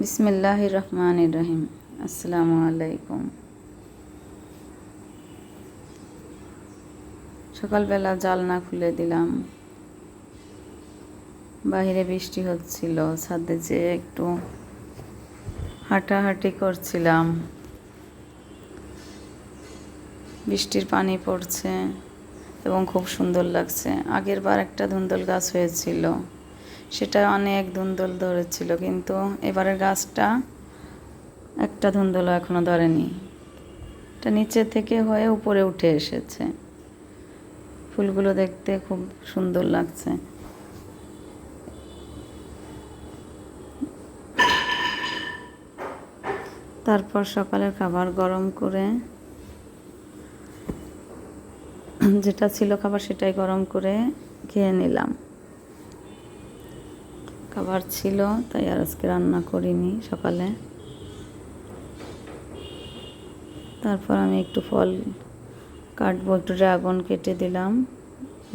বিসমিল্লাহ রহমান রহিম আসসালামু আলাইকুম। সকালবেলা জালনা খুলে দিলাম। বাহিরে বৃষ্টি হচ্ছিল, ছাদে যে একটু হাঁটাহাঁটি করছিলাম। বৃষ্টির পানি পড়ছে এবং খুব সুন্দর লাগছে। আগের বার একটা ধুন্দল গাছ হয়েছিল। সেটা অনেক ধুন্দল ধরেছিল, কিন্তু এবারের গাছটা একটা ধুন্দলও এখনও ধরেনি। এটা নিচে থেকে হয়ে উপরে উঠে এসেছে। ফুলগুলো দেখতে খুব সুন্দর লাগছে। তারপর সকালের খাবার গরম করে যেটা ছিল খাবার সেটাই গরম করে খেয়ে নিলাম। খাবার ছিল, তাই আর আজকে রান্না করিনি সকালে। তারপর আমি একটু ফল কাটবো, একটু ড্রাগন কেটে দিলাম।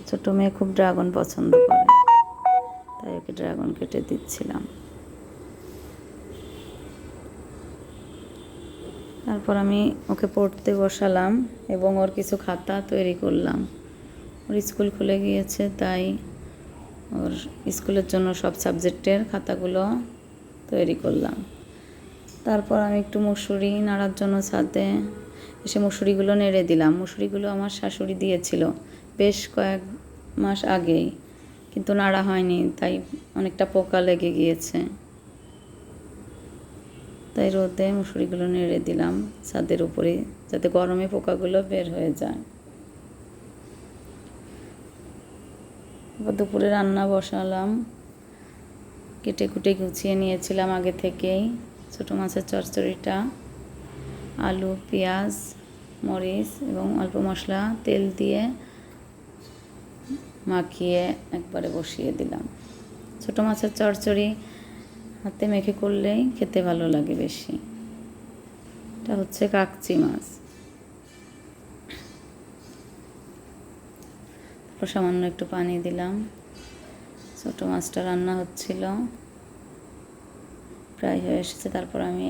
ছোটো মেয়ে খুব ড্রাগন পছন্দ করে, তাই ওকে ড্রাগন কেটে দিচ্ছিলাম। তারপর আমি ওকে পড়তে বসালাম এবং ওর কিছু খাতা তৈরি করলাম। ওর স্কুল খুলে গিয়েছে, তাই ওর স্কুলের জন্য সব সাবজেক্টের খাতাগুলো তৈরি করলাম। তারপর আমি একটু মুসুরি নাড়ার জন্য ছাদে এসে মুসুরিগুলো নেড়ে দিলাম। মুসুরিগুলো আমার শাশুড়ি দিয়েছিল বেশ কয়েক মাস আগেই, কিন্তু নাড়া হয়নি, তাই অনেকটা পোকা লেগে গিয়েছে। তাই রোদে মুসুরিগুলো নেড়ে দিলাম ছাদের উপরে, যাতে গরমে পোকাগুলো বের হয়ে যায়। এবার দুপুরে রান্না বসালাম। কেটে কুটে গুছিয়ে নিয়েছিলাম আগে থেকেই। ছোটো মাছের চচ্চড়িটা, আলু, পেঁয়াজ, মরিচ এবং অল্প মশলা, তেল দিয়ে মাখিয়ে একবারে বসিয়ে দিলাম। ছোটো মাছের চচ্চড়ি হাতে মেখে করলেই খেতে ভালো লাগে বেশি। এটা হচ্ছে কাকচি মাছ। তারপর সামান্য একটু পানি দিলাম। ছোটো মাছটা রান্না হচ্ছিল। প্রায় হয়ে এসেছে। তারপর আমি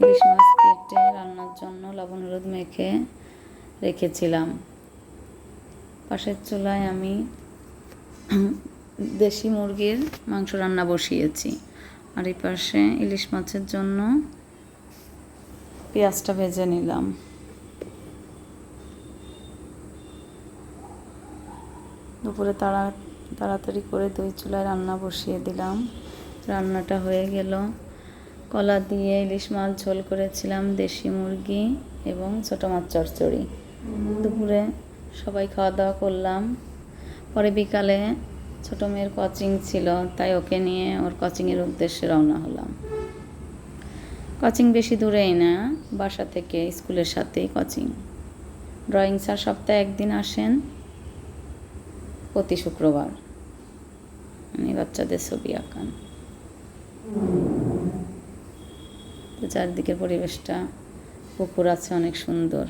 ইলিশ মাছ কেটে রান্নার জন্য লবণ হলুদ মেখে রেখেছিলাম। পাশের চুলায় আমি দেশি মুরগির মাংস রান্না বসিয়েছি। আর এই পাশে ইলিশ মাছের জন্য পেঁয়াজটা ভেজে নিলাম। দুপুরে তাড়া, তাড়াতাড়ি করে দই চুলায় রান্না বসিয়ে দিলাম। রান্নাটা হয়ে গেল। কলা দিয়ে ইলিশ মাছ ঝোল করেছিলাম, দেশি মুরগি এবং ছোটো মাছ চচ্চড়ি দুপুরে সবাই খাওয়া দাওয়া করলাম। পরে বিকালে ছোটো মেয়ের কোচিং ছিল, তাই ওকে নিয়ে ওর কোচিংয়ের উদ্দেশ্যে রওনা হলাম। কোচিং বেশি দূরেই না, বাসা থেকে স্কুলের সাথেই কোচিং ড্রয়িং স্যার সপ্তাহে একদিন আসেন। প্রতি শুক্রবার। উনি বাচ্চাদের ছবি আঁকান। তো চারদিকের পরিবেশটা পুকুর আছে, অনেক সুন্দর।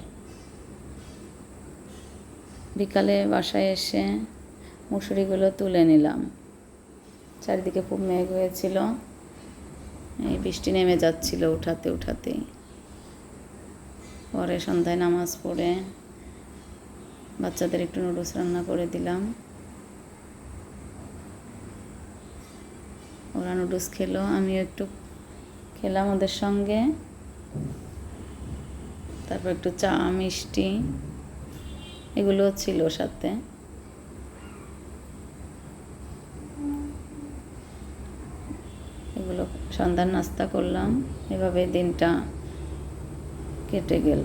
বিকালে বাসায় এসে মুসুরিগুলো তুলে নিলাম। চারিদিকে খুব মেঘ হয়েছিল। এই বৃষ্টি নেমে যাচ্ছিল উঠাতে উঠাতেই। পরে সন্ধ্যায় নামাজ পড়ে বাচ্চাদের একটু নুডলস রান্না করে দিলাম। ওরা নুডলস খেলো, আমিও একটু খেলাম ওদের সঙ্গে। তারপর একটু চা, মিষ্টি এগুলো ছিল সাথে। এগুলো সন্ধ্যার নাস্তা করলাম এভাবে দিনটা কেটে গেল।